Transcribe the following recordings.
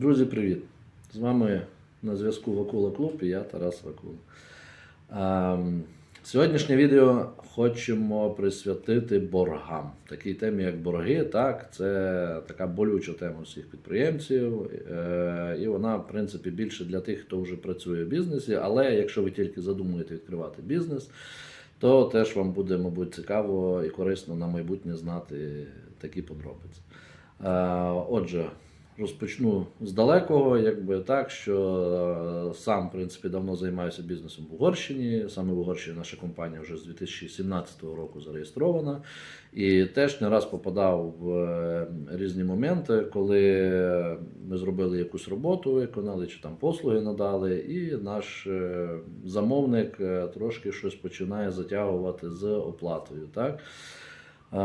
Друзі, привіт! З вами на зв'язку Вакула Клуб і я Тарас Вакула. Сьогоднішнє відео хочемо присвятити боргам. Такій темі, як борги, так, це така болюча тема всіх підприємців, е, і вона, в принципі, більше для тих, хто вже працює в бізнесі. Але якщо ви тільки задумуєте відкривати бізнес, то теж вам буде, мабуть, цікаво і корисно на майбутнє знати такі подробиці. Отже, розпочну з далекого, якби так, що е, сам, в принципі, давно займаюся бізнесом в Угорщині. Саме в Угорщині наша компанія вже з 2017 року зареєстрована. І теж не раз попадав в е, різні моменти, коли ми зробили якусь роботу, виконали чи там послуги надали, і наш е, замовник трошки щось починає затягувати з оплатою. Так? Е,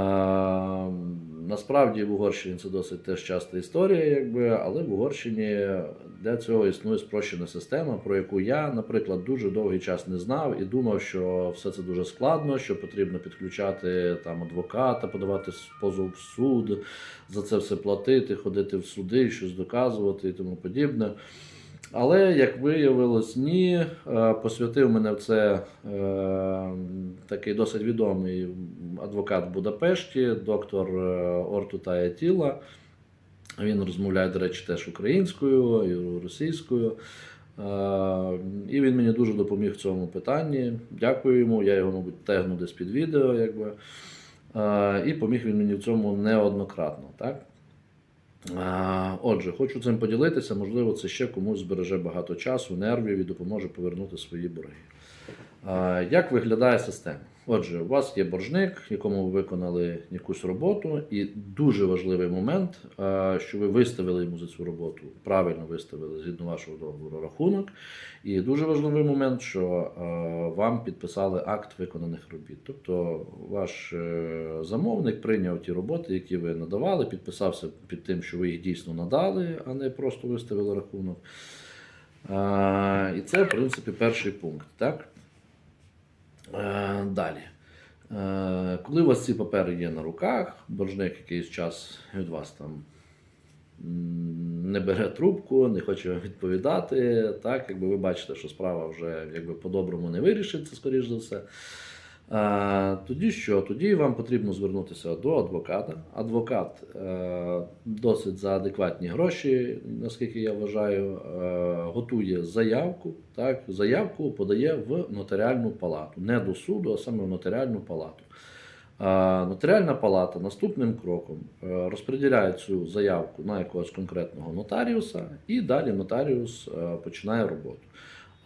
Насправді в Угорщині це досить теж часта історія, якби, але в Угорщині для цього існує спрощена система, про яку я, наприклад, дуже довгий час не знав і думав, що все це дуже складно, що потрібно підключати там адвоката, подавати позов в суд, за це все платити, ходити в суди, щось доказувати і тому подібне. Але, як виявилось, ні, Е, посвятив мене в це е, такий досить відомий адвокат в Будапешті, доктор е, Орту Тая Тіла. Він розмовляє, до речі, теж українською і російською. І він мені дуже допоміг в цьому питанні. Дякую йому. Я його, мабуть, тегну десь під відео. Якби. І поміг він мені в цьому неоднократно. Так? Отже, хочу цим поділитися. Можливо, це ще комусь збереже багато часу, нервів і допоможе повернути свої борги. Як виглядає система? Отже, у вас є боржник, якому ви виконали якусь роботу, і дуже важливий момент, що ви виставили йому за цю роботу, правильно виставили згідно вашого договору рахунок. І дуже важливий момент, що вам підписали акт виконаних робіт. Тобто ваш е, замовник прийняв ті роботи, які ви надавали, підписався під тим, що ви їх дійсно надали, а не просто виставили рахунок. І це, в принципі, перший пункт. Так? Е, Далі. Е, Коли у вас ці папери є на руках, боржник якийсь час від вас там не бере трубку, не хоче вам відповідати. Так, якби ви бачите, що справа вже якби по-доброму не вирішиться, скоріш за все. Е, Тоді що? Тоді вам потрібно звернутися до адвоката. Адвокат е, досить за адекватні гроші, наскільки я вважаю, е, готує заявку. Так, заявку подає в нотаріальну палату, не до суду, а саме в нотаріальну палату. Нотаріальна палата наступним кроком розподіляє цю заявку на якогось конкретного нотаріуса, і далі нотаріус починає роботу.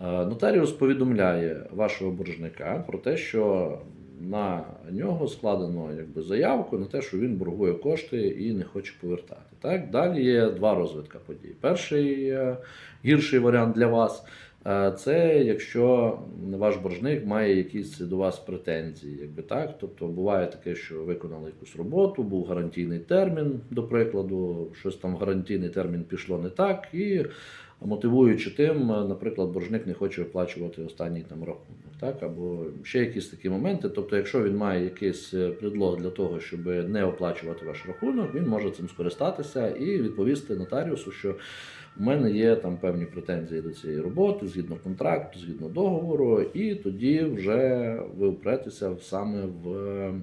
Е, Нотаріус повідомляє вашого боржника про те, що на нього складено якби, заявку на те, що він боргує кошти і не хоче повертати. Так? Далі є два розвитка подій. Перший е, гірший варіант для вас е, це якщо ваш боржник має якісь до вас претензії. Якби, так? Тобто буває таке, що виконали якусь роботу, був гарантійний термін, до прикладу, щось там гарантійний термін пішло не так. і мотивуючи тим, наприклад, боржник не хоче оплачувати останній там рахунок, так або ще якісь такі моменти. Тобто, якщо він має якийсь е, предлог для того, щоб не оплачувати ваш рахунок, він може цим скористатися і відповісти нотаріусу, що у мене є там певні претензії до цієї роботи, згідно контракту, згідно договору, і тоді вже ви впретеся саме в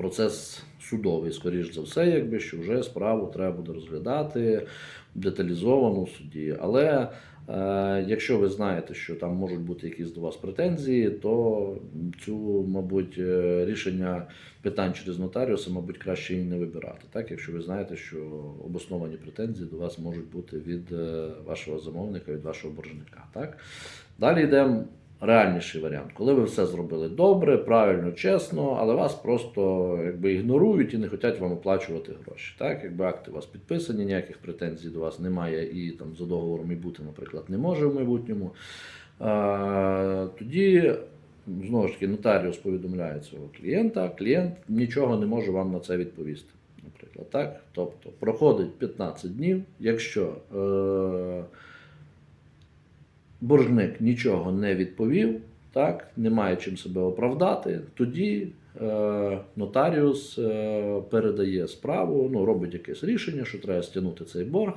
процес судовий, скоріш за все, якби що вже справу треба буде розглядати деталізовано в суді. Але е, якщо ви знаєте, що там можуть бути якісь до вас претензії, то цю, мабуть, е, рішення питань через нотаріуса, мабуть, краще і не вибирати. Так, якщо ви знаєте, що обосновані претензії до вас можуть бути від е, вашого замовника, від вашого боржника. Так? Далі йдемо реальніший варіант, коли ви все зробили добре, правильно, чесно, але вас просто якби ігнорують і не хочуть вам оплачувати гроші. Так, якби акти у вас підписані, ніяких претензій до вас немає, і там за договором і бути, наприклад, не може в майбутньому. А, тоді. Знову ж таки, нотаріус повідомляє цього клієнта, клієнт нічого не може вам на це відповісти. Наприклад, так? Тобто проходить 15 днів, якщо е, боржник нічого не відповів, так, немає чим себе оправдати, тоді е, нотаріус е, передає справу, ну, робить якесь рішення, що треба стягнути цей борг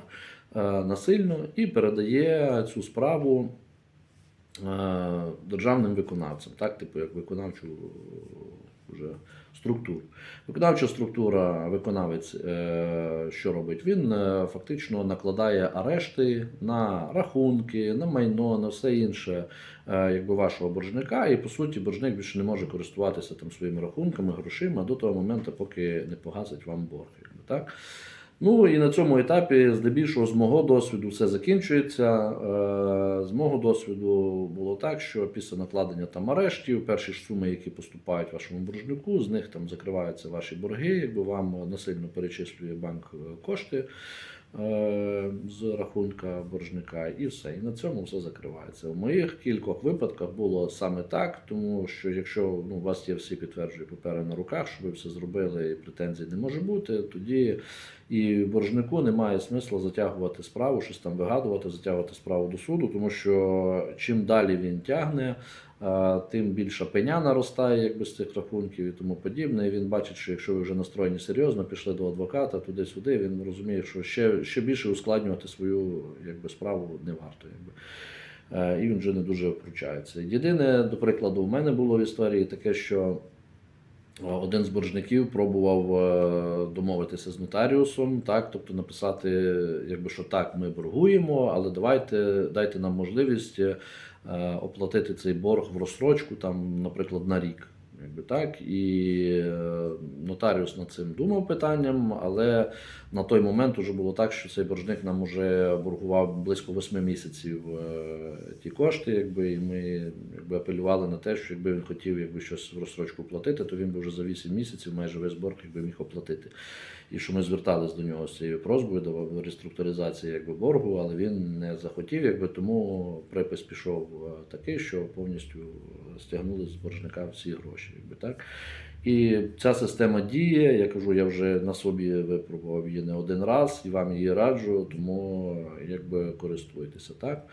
е, насильно і передає цю справу е, державним виконавцям, так, типу як виконавчу е, вже структуру. Виконавча структура, виконавець, е, що робить? Він е, фактично накладає арешти на рахунки, на майно, на все інше е, якби вашого боржника, і по суті боржник більше не може користуватися там своїми рахунками, грошима до того моменту, поки не погасить вам борг. Якби, так? Ну і на цьому етапі, здебільшого, з мого досвіду, все закінчується. Е, З мого досвіду було так, що після накладення там арештів, перші ж суми, які поступають вашому боржнику, з них там закриваються ваші борги, якби вам насильно перечислює банк е, кошти е, з рахунка боржника, і все. І на цьому все закривається. У моїх кількох випадках було саме так, тому що якщо ну, у вас є всі підтверджують папери на руках, що ви все зробили, і претензій не може бути, тоді і боржнику немає смисла затягувати справу, щось там вигадувати, затягувати справу до суду, тому що чим далі він тягне, е, тим більша пеня наростає якби з цих рахунків і тому подібне. І він бачить, що якщо ви вже настроєні серйозно, пішли до адвоката туди-сюди, він розуміє, що ще, ще більше ускладнювати свою якби, справу не варто. Якби. Е, І він вже не дуже втручається. Єдине, до прикладу, у мене було в історії таке, що один з боржників пробував е, домовитися з нотаріусом, так, тобто написати, якби що так, ми боргуємо, але давайте дайте нам можливість е, оплатити цей борг в розстрочку, там, наприклад, на рік. Якби так, і е, нотаріус над цим думав питанням, але на той момент вже було так, що цей боржник нам вже боргував близько 8 місяців е, ті кошти, якби, і ми якби, апелювали на те, що якби він хотів якби, щось в розстрочку платити, то він би вже за 8 місяців майже весь борг якби, міг оплатити. І що ми звертались до нього з цією просьбою до реструктуризації якби, боргу, але він не захотів, якби, тому припис пішов е, такий, що повністю стягнули з боржника всі гроші. Якби, так. І ця система діє. Я кажу, я вже на собі випробував її не один раз і вам її раджу, тому якби користуйтеся. Так?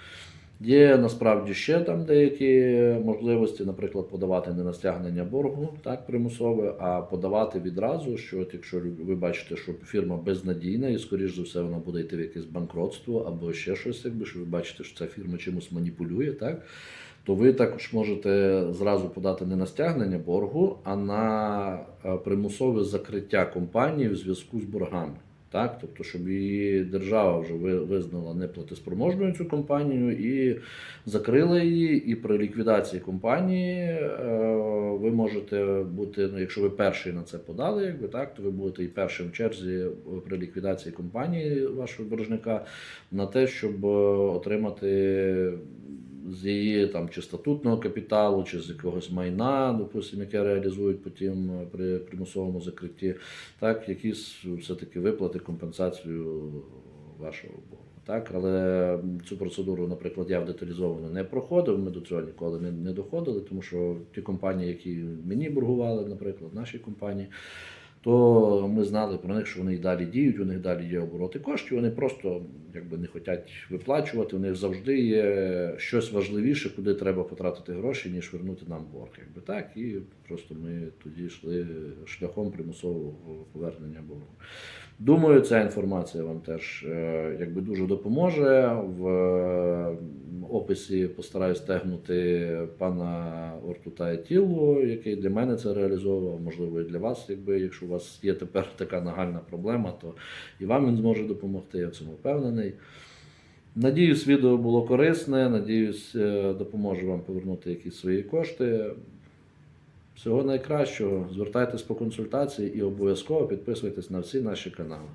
Є насправді ще там деякі можливості, наприклад, подавати не на стягнення боргу, так, примусове, а подавати відразу, що от якщо ви бачите, що фірма безнадійна і, скоріш за все, вона буде йти в якесь банкротство або ще щось, якби що ви бачите, що ця фірма чимось маніпулює, так, то ви також можете зразу подати не на стягнення боргу, а на е, примусове закриття компанії в зв'язку з боргами. Так, тобто, щоб її держава вже ви- визнала неплатоспроможною цю компанію і закрила її. І при ліквідації компанії е, ви можете бути, ну якщо ви перший на це подали, якби так, то ви будете і першим в черзі при ліквідації компанії вашого боржника на те, щоб е, отримати з її там чи статутного капіталу, чи з якогось майна, допустимо, яке реалізують потім е, при примусовому закритті, так, якісь все-таки виплати, компенсацію вашого боргу. Так, але цю процедуру, наприклад, я деталізовано не проходив. Ми до цього ніколи не, не доходили, тому що ті компанії, які мені боргували, наприклад, наші компанії, то ми знали про них, що вони і далі діють, у них далі є обороти коштів, вони просто якби не хочуть виплачувати. У них завжди є щось важливіше, куди треба потратити гроші, ніж вернути нам борг. Якби так, і просто ми тоді йшли шляхом примусового повернення боргу. Думаю, ця інформація вам теж е, якби дуже допоможе. В описі постараюсь тегнути пана Ортута Тіло, який для мене це реалізовував. Можливо, і для вас, якби якщо у вас є тепер така нагальна проблема, то і вам він зможе допомогти. Я в цьому впевнений. Надіюсь, відео було корисне. Надіюсь, е, допоможе вам повернути якісь свої кошти. Всього найкращого. Звертайтесь по консультації і обов'язково підписуйтесь на всі наші канали.